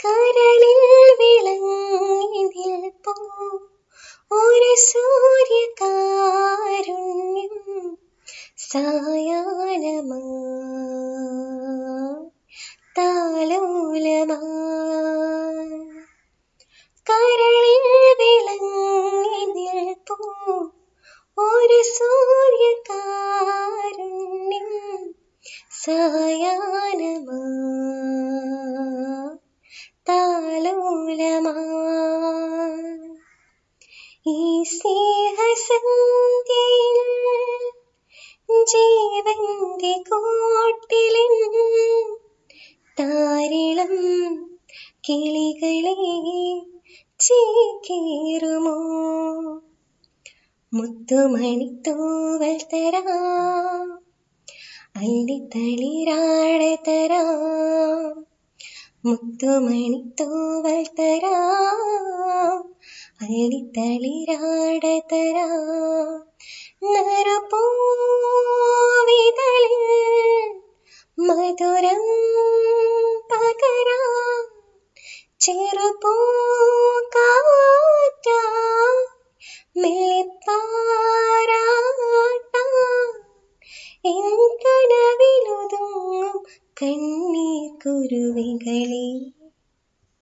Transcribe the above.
കരളിൽ വിളങ്ങി ഒരു സൂര്യകാരുണ്യം കരളിൽ വിളങ്ങി ഒരു സൂര്യകാരുണ്യം സായാഹ്നമാ താലോലമാ ഈ സ്നേഹസന്ധ്യയിൽ ജീവന്റെ കോട്ടിലിൻ താരിളം കിളികളെ ചീക്കേറുമോ? മുത്തുമണിത്തൂവൽ തരാ അള്ളിത്തളിരാട തരാം. മുത്തുമണിത്തൂവൽ തരാം. അള്ളിത്തളിരാട തരാം നറുപൂവിതളിൽ മധുരം പകരാം. ചെറുപൂക്കാറ്റ എൻ കനവിലൊതുങ്ങും കണ്ണീർ குருவிகளே